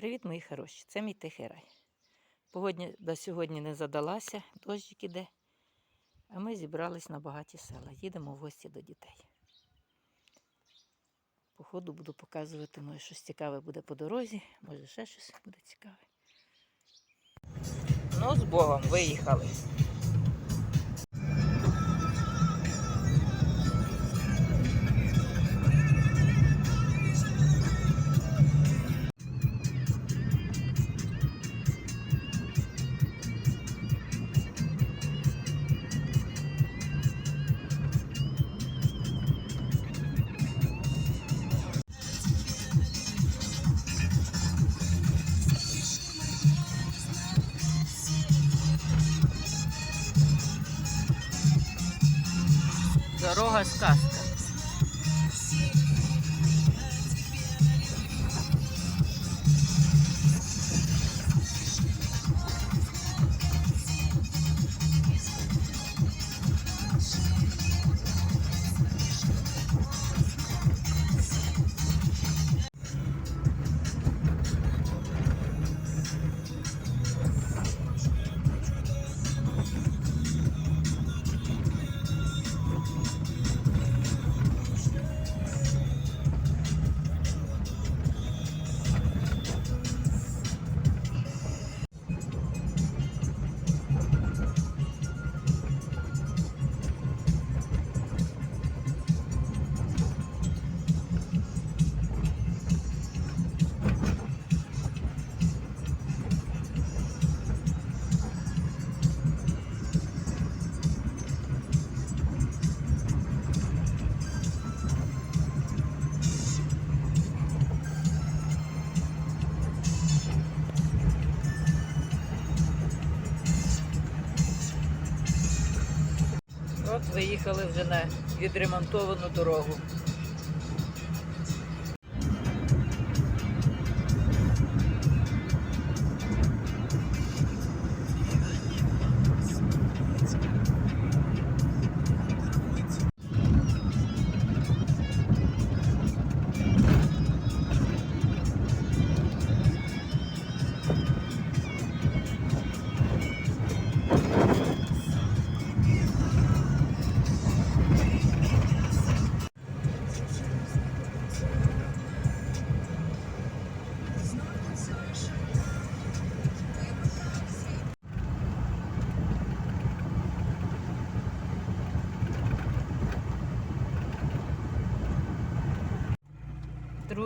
Привіт, мої хороші! Це мій тихий рай. Погодня до сьогодні не задалася, дощик іде. А ми зібрались на багаті села. Їдемо в гості до дітей. Походу буду показувати, може щось цікаве буде по дорозі, може ще щось буде цікаве. Ну, з Богом виїхали. Rojas Castro. От виїхали вже на відремонтовану дорогу.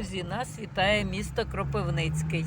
Друзі, нас вітає місто Кропивницький.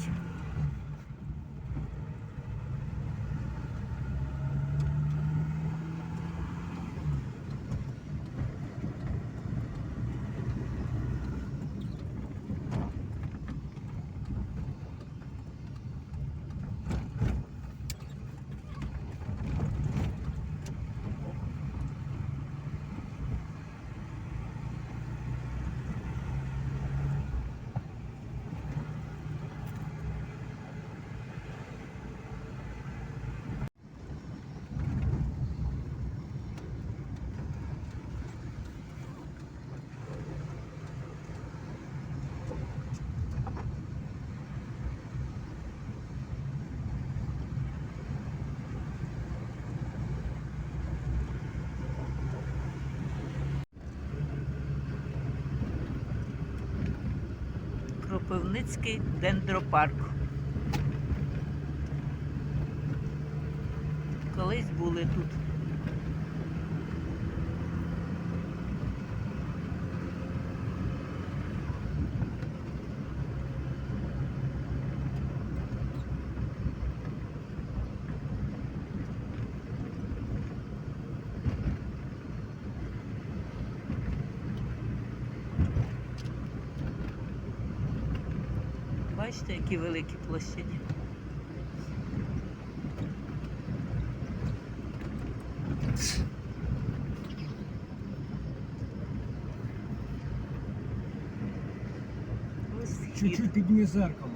Кропивницький дендропарк. Колись були тут. Бачите, які великі площаді. Ось вхід. Чуть-чуть підніми зеркало.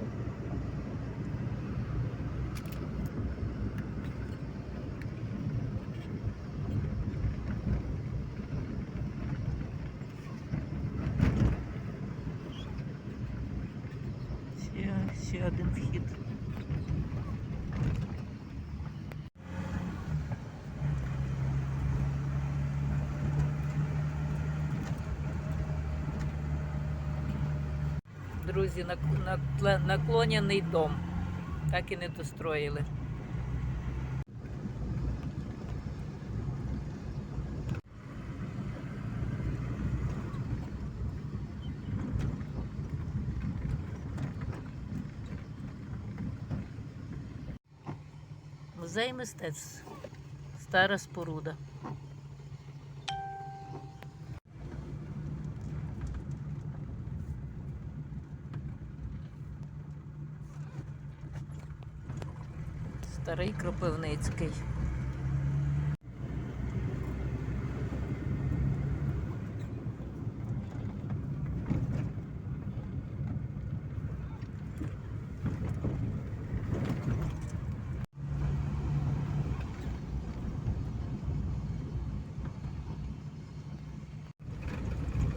Друзі, нак- накле- наклоняний дом. Так і не достроїли. Музей мистецтв. Стара споруда. Старий Кропивницький.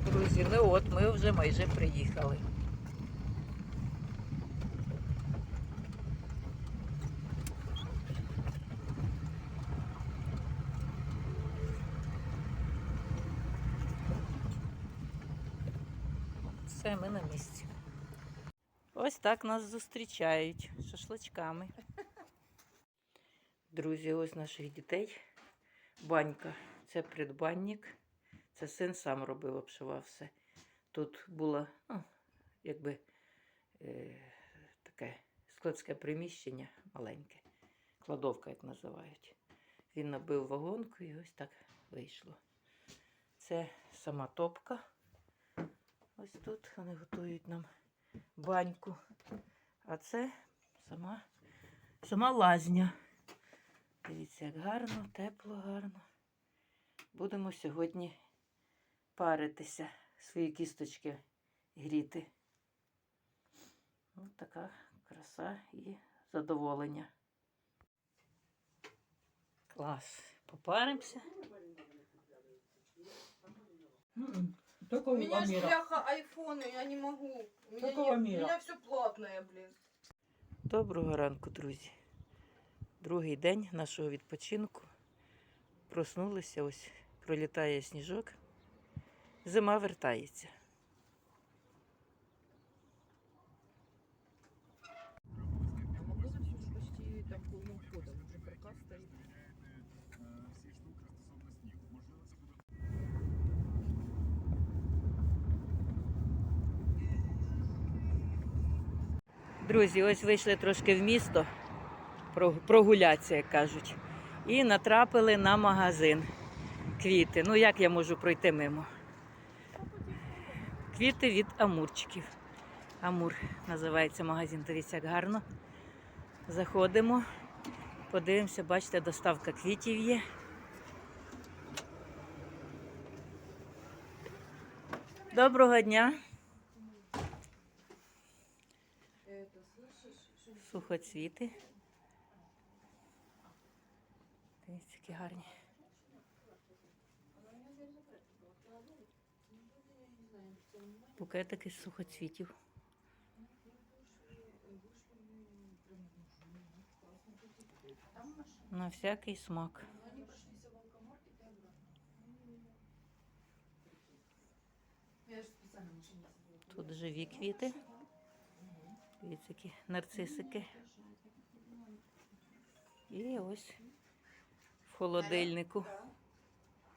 Друзі, ну от ми вже майже приїхали. Все, ми на місці. Ось так нас зустрічають шашличками. Друзі, ось наших дітей. Банька. Це придбанник. Це син сам робив, обшивав все. Тут було, ну, якби е, таке складське приміщення маленьке, кладовка, як називають. Він набив вагонку і ось так вийшло. Це сама топка. Ось тут вони готують нам баньку. А це сама, сама лазня. Дивіться, як гарно, тепло, гарно. Будемо сьогодні паритися, свої кісточки гріти. Ось така краса і задоволення. Клас. Попаримося. Только У у меня ж Амира. бляха айфона, я не могу. У меня, Только не- у меня все платное, блин. Доброго ранку, друзі. Другий день нашого відпочинку. Проснулися, ось пролітає сніжок. Зима вертається. Друзі, ось вийшли трошки в місто про- прогулятися, як кажуть. І натрапили на магазин квіти. Ну, як я можу пройти мимо? Квіти від амурчиків. Амур називається магазин. Дивіться, як гарно. Заходимо, подивимося, бачите, доставка квітів є. Доброго дня. Сухоцвіти. Дивіться, які гарні. Букетики з сухоцвітів. На всякий смак. Тут живі квіти. Дивіться, які нарцисики. І ось в холодильнику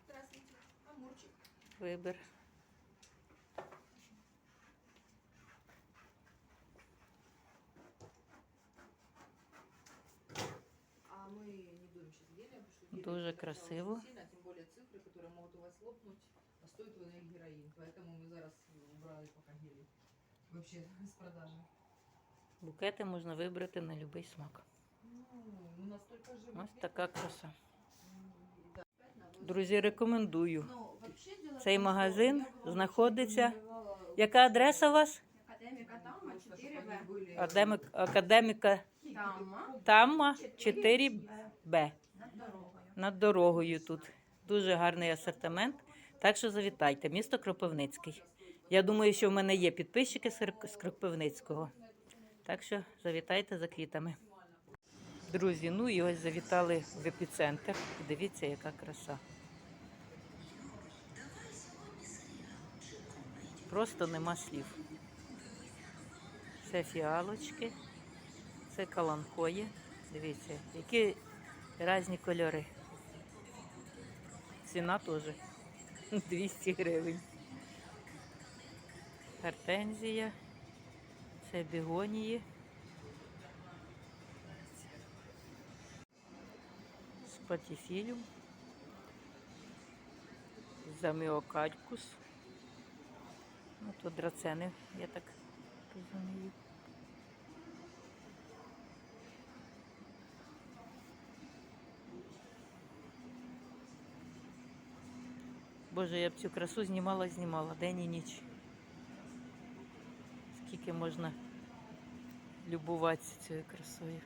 Здравствуйте, Амурчик. вибір. А мы не будем сейчас гелем, потому что гель Дуже это красиво. очень сильно, тем более цифры, которые могут у вас лопнуть, а стоит вони як героин. Поэтому мы зараз убрали пока гели. Вообще с продажи. Букети можна вибрати на будь-який смак. Ну. Ось така краса. Друзі, рекомендую. Ну, Цей магазин знаходиться. Яка адреса у вас? Академіка Тама 4 они В. были- Академик, академіка Тама Тамма 4 Б. над дорогою. Тут. Дуже гарний асортимент. Так що завітайте, місто Кропивницький. Я думаю, що в мене є підписчики з Кропивницького. Так що завітайте за квітами. Друзі, ну і ось завітали в епіцентр. Дивіться, яка краса. Просто нема слів. Це фіалочки, це каланкої. Дивіться, які різні кольори. Ціна теж 200 гривень. Гортензія, це бігонії. Спатіфілюм, заміокалькус. Ну, тут драцени, я так розумію. Боже, я б цю красу знімала, знімала день і ніч. Скільки можна любуватися цією красою.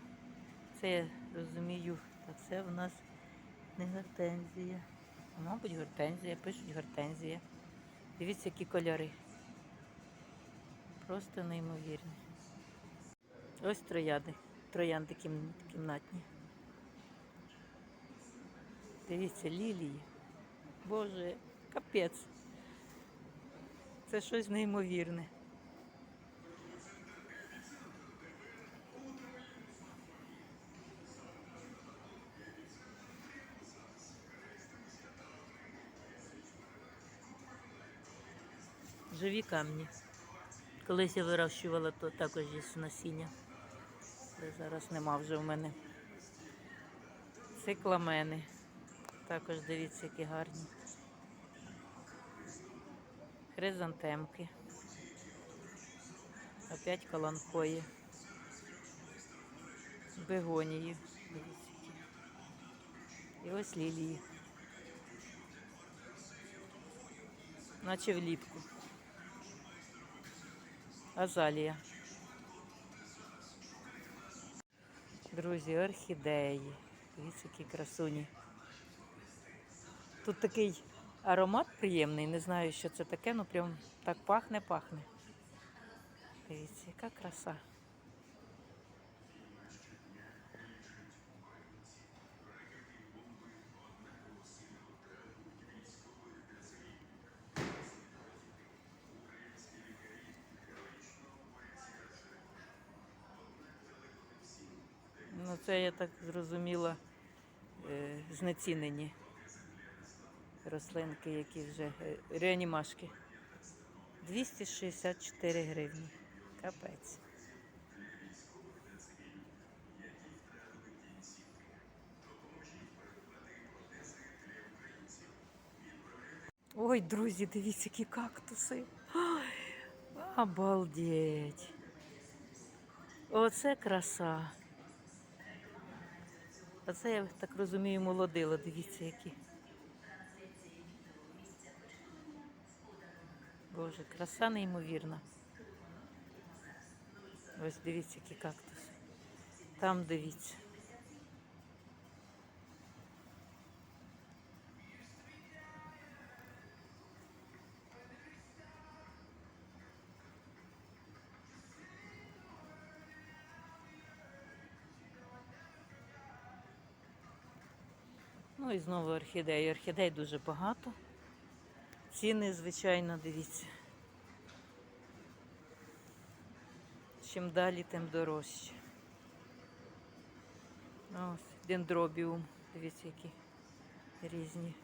Це я розумію, а це в нас не гортензія. А, Мабуть, гортензія, пишуть гортензія. Дивіться, які кольори. Просто неймовірні. Ось трояди. Троянди кім- кімнатні. Дивіться, лілії. Боже, капець. Це щось неймовірне. Живі камні. Колись я вирощувала, то також із насіння. Але зараз нема вже в мене. Цикламени. Також дивіться, які гарні. Хризантемки. Опять каланхої. Бегонії. І ось лілії. Наче влітку. Азалія. Друзі, орхідеї. Дивіться, які красуні. Тут такий аромат приємний, не знаю, що це таке, ну прям так пахне-пахне. Дивіться, яка краса. Ну, це я так зрозуміла, е, знецінені рослинки, які вже е, реанімашки. 264 гривні. Капець. Ой, друзі, дивіться, які кактуси. Ой, обалдеть. Оце краса. Оце, я так розумію, молодила. Дивіться, які. Боже, краса неймовірна. Ось дивіться, які кактуси. Там дивіться. Ну і знову орхідеї. Орхідей дуже багато. Ціни, звичайно, дивіться. Чим далі, тим дорожче. Ось, дендробіум. Дивіться, які різні.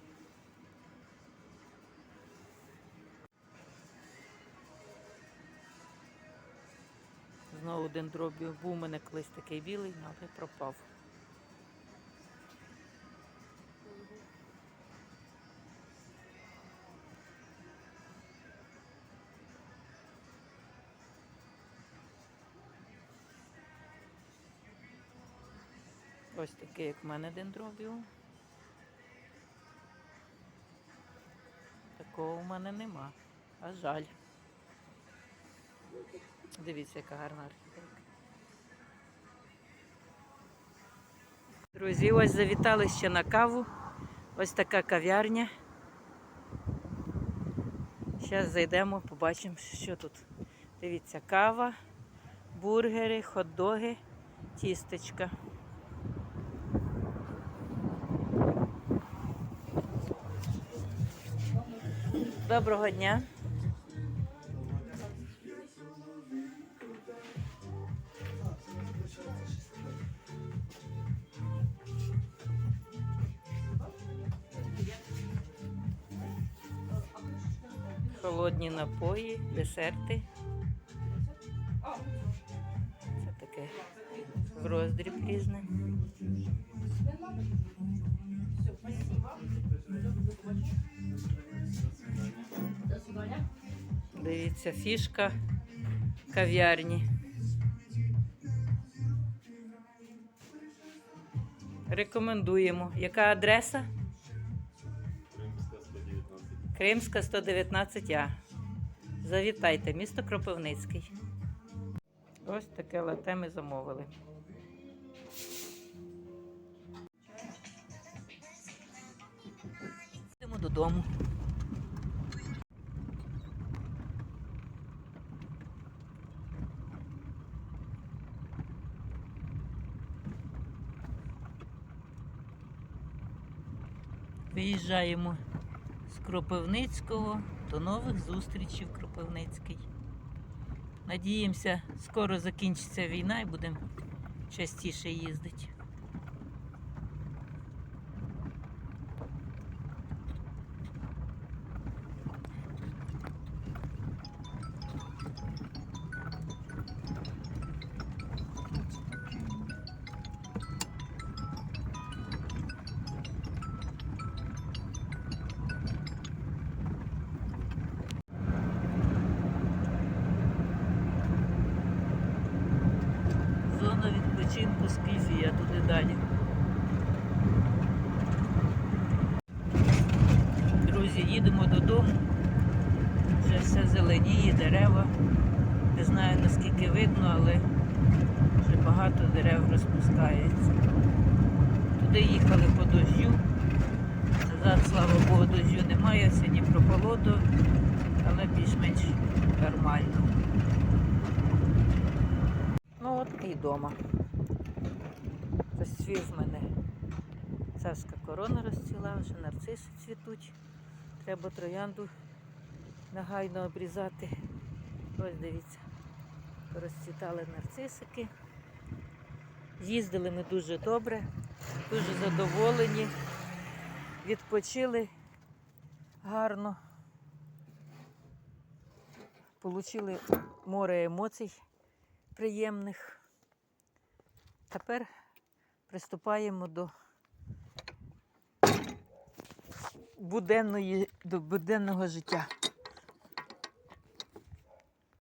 Знову дендробіум. Був у мене колись такий білий, але пропав. Такий, як в мене дендробіум. Такого в мене нема. А жаль. Дивіться, яка гарна архітектура. Друзі, ось завітали ще на каву. Ось така кав'ярня. Зараз зайдемо, побачимо, що тут. Дивіться, кава, бургери, хот-доги, тістечка. Доброго дня. Холодні напої, десерти. Це таке в роздріб різне. Дивіться, фішка кав'ярні. Рекомендуємо. Яка адреса? Кримська 119А. Завітайте, місто Кропивницький. Ось таке лате ми замовили. Йдемо додому. Виїжджаємо з Кропивницького. До нових зустрічей в Кропивницький. Надіємося, скоро закінчиться війна і будемо частіше їздити. Зеленіє, дерева. Не знаю наскільки видно, але вже багато дерев розпускається. Туди їхали по дождю. Назад, слава Богу, дождю немає, сьогодні прохолоду, але більш-менш нормально. Ну от і вдома. Розцвів в мене царська корона розцвіла, вже нарциси цвітуть. Треба троянду негайно обрізати. Ось дивіться, розцвітали нарцисики. Їздили ми дуже добре, дуже задоволені, відпочили гарно. Получили море емоцій приємних. Тепер приступаємо до буденної, до буденного життя.